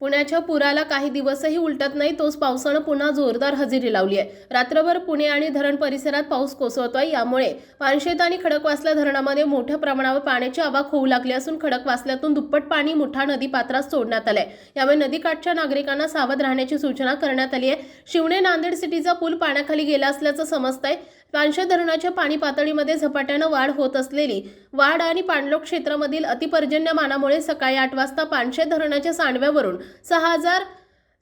पुण्याच्या पुराला काही दिवसही उलटत नाही तोच पावसानं पुन्हा जोरदार हजेरी लावली आहे. रात्रभर पुणे आणि धरण परिसरात पाऊस कोसळतोय यामुळे पानशेत आणि खडकवासला धरणामध्ये मोठ्या प्रमाणावर पाण्याची आवाक होऊ लागली असून खडकवासल्यातून दुप्पट पाणी मुठा नदी पात्रात सोडण्यात आलंय. यामुळे नदीकाठच्या नागरिकांना सावध राहण्याची सूचना करण्यात आली आहे. शिवणे नांदेड सिटीचा पूल पाण्याखाली गेला असल्याचं समजतंय. पानशे धरणाच्या पाणी पातळीमध्ये झपाट्यानं वाढ होत असलेली वाढ आणि पाणलोट क्षेत्रामधील अतिपर्जन्यमानामुळे सकाळी आठ वाजता पानशेत धरणाच्या सांडव्यावरून सहा हजार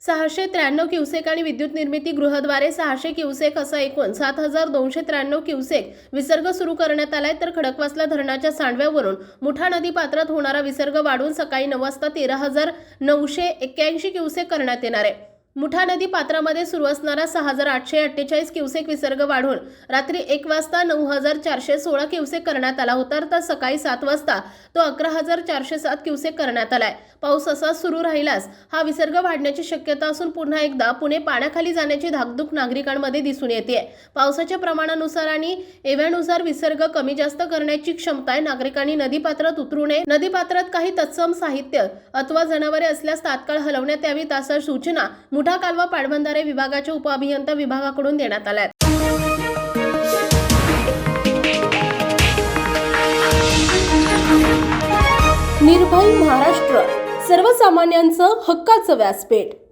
सहाशे त्र्याण्णव क्युसेक आणि विद्युत निर्मिती गृहद्वारे सहाशे क्युसेक असं एकूण सात हजार दोनशे त्र्याण्णव क्युसेक विसर्ग सुरू करण्यात आलाय. तर खडकवासला धरणाच्या सांडव्यावरून मुठा नदी पात्रात होणारा विसर्ग वाढून सकाळी नऊ वाजता तेरा हजार नऊशे एक्क्याऐंशी क्युसेक करण्यात येणार आहे. मुठा नदी पात्रामध्ये सुरू असणारा सहा हजार आठशे अठ्ठेचाळीस क्युसेक विसर्ग वाढून रात्री एक वाजता नऊ हजार चारशे सोळा क्युसेक करण्यात आला होता तर सकाळी सात वाजता तो अकरा हजार चारशे सात क्युसेक करण्यात आलाय. पाऊस असाच सुरू राहिल्यास हा विसर्ग वाढण्याची शक्यता असून पुन्हा एकदा पुणे पाण्याखाली जाण्याची धाकधूक नागरिकांमध्ये दिसून येते पावसाच्या प्रमाणानुसार आणि एव्यानुसार विसर्ग कमी जास्त करण्याची क्षमता आहे. नागरिकांनी नदीपात्रात उतरू नये. नदीपात्रात काही तत्सम साहित्य अथवा जनावरे असल्यास तात्काळ हलवण्यात यावी अशा सूचना मुठा कालवा पाटबंधारे विभागाच्या उपअभियंता विभागाकडून देण्यात आल्या आहेत. निर्भय महाराष्ट्र सर्वसामान्यांचं हक्काचं व्यासपीठ